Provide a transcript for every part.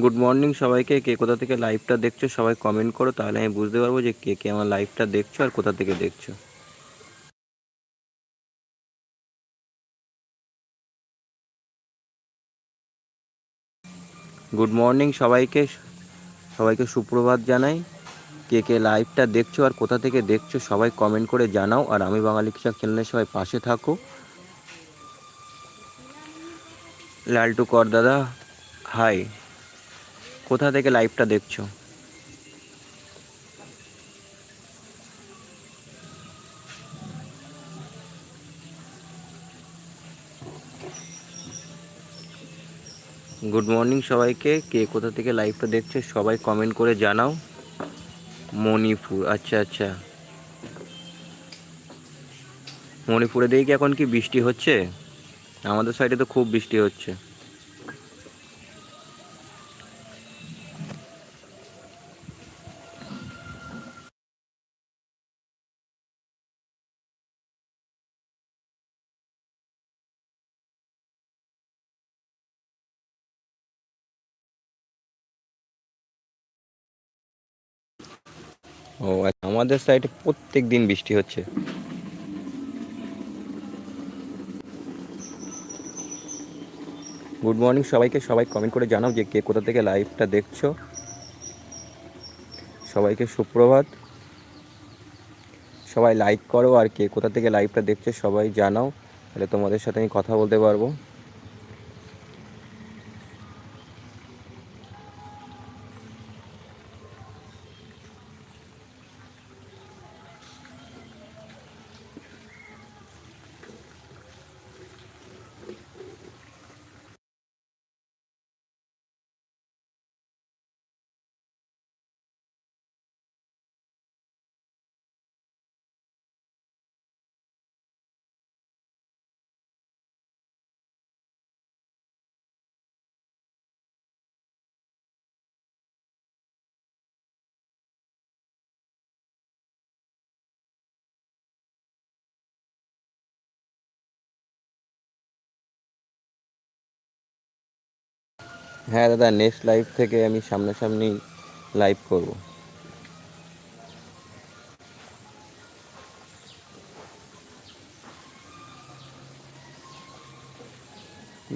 Good morning সবাইকে। কে কোথা থেকে লাইভটা দেখছ সবাই কমেন্ট করো, তাহলে আমি বুঝতে পারব যে কে কে আমার লাইভটা দেখছ আর কোথা থেকে দেখছ। গুড মর্নিং সবাইকে। সবাইকে সুপ্রভাত জানাই। কে কে লাইভটা দেখছ আর কোথা থেকে দেখছ সবাই কমেন্ট করে জানাও। আর আমি বাঙালি কৃষক চ্যানেলের সবাই পাশে থাকো। লালটু কর দাদা হাই কোথা থেকে লাইভটা দেখছ? গুড মর্নিং সবাইকে। কে কোথা থেকে লাইভটা দেখছে সবাই কমেন্ট করে জানাও। মণিপুর আচ্ছা আচ্ছা। মণিপুরে দিয়ে কি এখন কি বৃষ্টি হচ্ছে? আমাদের সাইডে তো খুব বৃষ্টি হচ্ছে। ও আচ্ছা আমাদের সাইডে প্রত্যেক দিন বৃষ্টি হচ্ছে। গুড মর্নিং সবাইকে, সবাই কমেন্ট করে জানাও যে কে কোথা থেকে লাইভটা দেখছ। সবাইকে সুপ্রভাত। সবাই লাইক করো আর কে কোথা থেকে লাইভটা দেখছ সবাই জানাও। তাহলে তোমাদের সাথে আমি কথা বলতে পারব। হ্যাঁ দাদা নেক্সট লাইভ থেকে আমি সামনাসামনি লাইভ করব।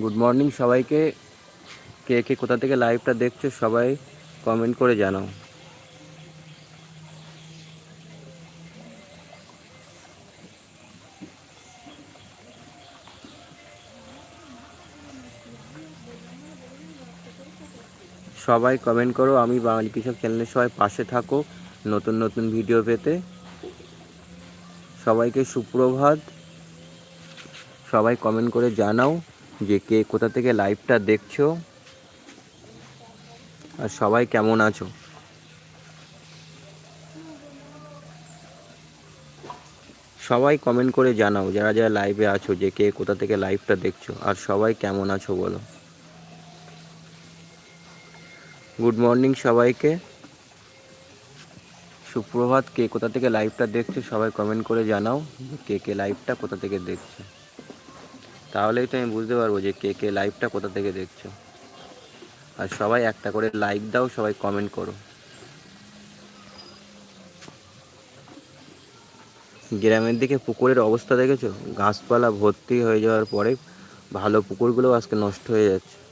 গুড মর্নিং সবাইকে। কে কে কোথা থেকে লাইভটা দেখছ সবাই কমেন্ট করে জানাও। সবাই কমেন্ট করো। আমি বাঙালি কৃষক চ্যানেলের সবাই পাশে থাকো। নতুন নতুন ভিডিও পেতে। সবাইকে সুপ্রভাত। সবাই কমেন্ট করে জানাও যে কে কোথা থেকে লাইভটা দেখছ। আর সবাই কেমন আছো? সবাই কমেন্ট করে জানাও, যারা যারা লাইভে আছো যে কে কোথা থেকে লাইভটা দেখছ। আর সবাই কেমন আছো বলো। গুড মর্নিং সবাইকে। সুপ্রভাত, কে কোথা থেকে লাইভটা দেখছ সবাই কমেন্ট করে জানাও কে কে লাইভটা কোথা থেকে দেখছ। তাহলেই তো আমি বুঝতে পারব যে কে কে লাইভটা কোথা থেকে দেখছ। আর সবাই একটা করে লাইক দাও, সবাই কমেন্ট করো। গ্রামের দিকে পুকুরের অবস্থা দেখেছ? গাছপালা ভর্তি হয়ে যাওয়ার পরে ভালো পুকুরগুলো আজকে নষ্ট হয়ে যাচ্ছে।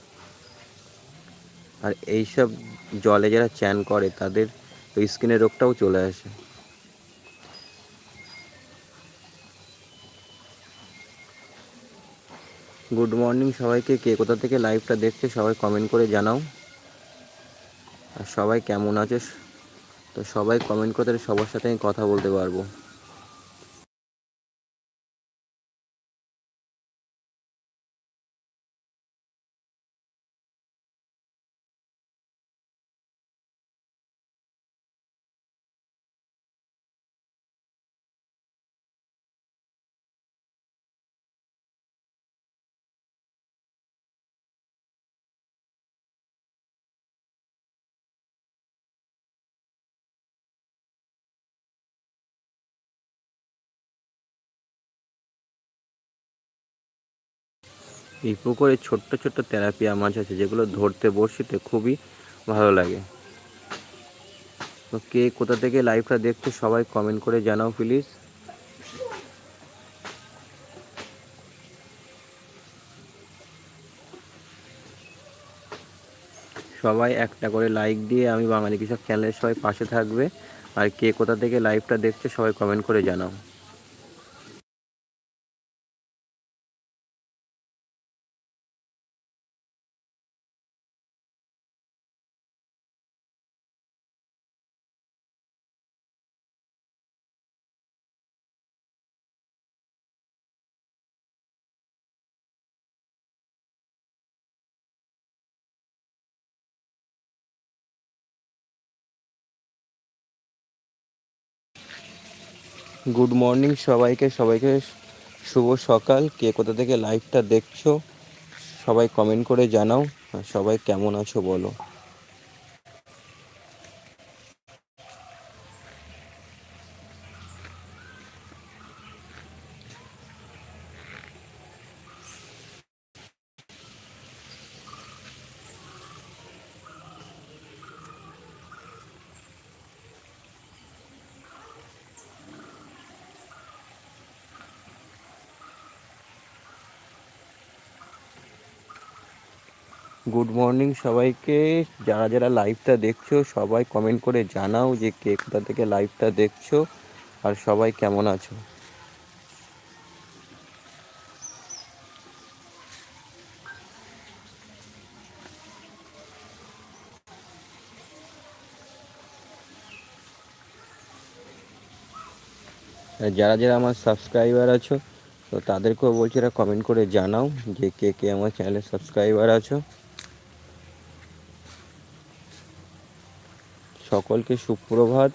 আর এইসব জলে যারা চ্যান করে, তাদের ওই স্কিনের রোগটাও চলে আসে। গুড মর্নিং সবাইকে। কে কোথা থেকে লাইভটা দেখছে, সবাই কমেন্ট করে জানাও। আর সবাই কেমন আছে? তো সবাই কমেন্ট করে সবার সাথে আমি কথা বলতে পারব। এই পুকুরে ছোট্ট ছোট্ট তেলাপিয়া মাছ আছে, যেগুলো ধরতে বড়শিতে খুবই ভালো লাগে। তো কে কোথা থেকে লাইভটা দেখছ সবাই কমেন্ট করে জানাও প্লিজ সবাই একটা করে লাইক দিয়ে আমি বাঙালি কৃষক চ্যানেলের সবাই পাশে থাকবে। আর কে কোথা থেকে লাইভটা দেখছ সবাই কমেন্ট করে জানাও। গুড মর্নিং সবাইকে সবাইকে শুভ সকাল। কে কোথা থেকে লাইভটা দেখছ, সবাই কমেন্ট করে জানাও। সবাই কেমন আছো বলো। গুড মর্নিং সবাইকে। যারা যারা লাইভটা দেখছ, সবাই কমেন্ট করে জানাও যে কে কোথা থেকে লাইভটা দেখছ, আর সবাই কেমন আছো? যারা যারা আমার সাবস্ক্রাইবার আছো, তো তাদেরকেও বলছি এরা কমেন্ট করে জানাও যে কে কে আমার চ্যানেলের সাবস্ক্রাইবার আছো। সকলকে সুপ্রভাত।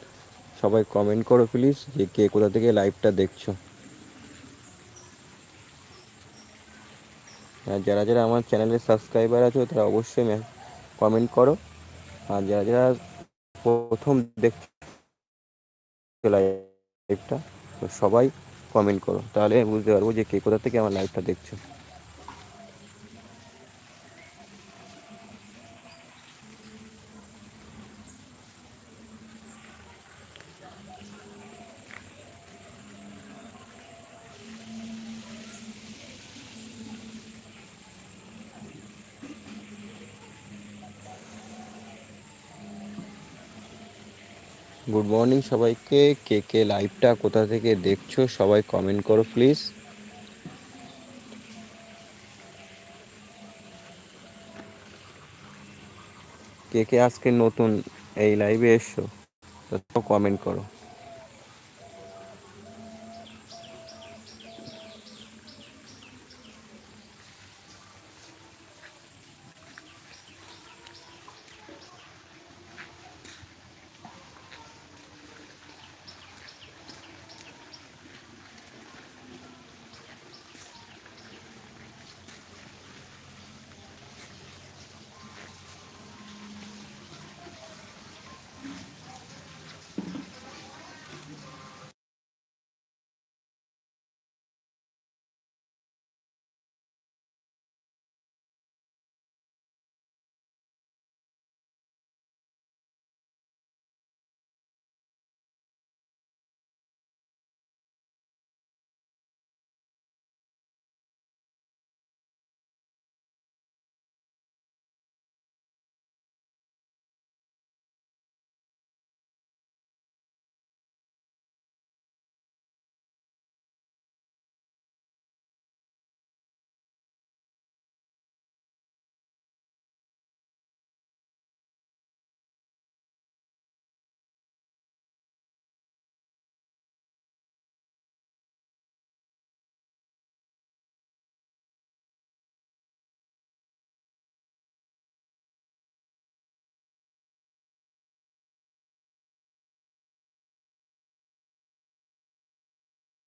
সবাই কমেন্ট করো প্লিজ যে কে কোথা থেকে লাইভটা দেখছ। আর যারা যারা আমার চ্যানেলের সাবস্ক্রাইবার আছো, তারা অবশ্যই কমেন্ট করো। আর যারা যারা প্রথম দেখছ লাইভটা সবাই কমেন্ট করো। তাহলে বুঝতে পারব যে কে কোথা থেকে আমার লাইভটা দেখছ। গুড মর্নিং সবাইকে। কে কে লাইভটা কোথা থেকে দেখছ সবাই কমেন্ট করো প্লিজ কে কে আজকে নতুন এই লাইভে এসছো তো কমেন্ট করো।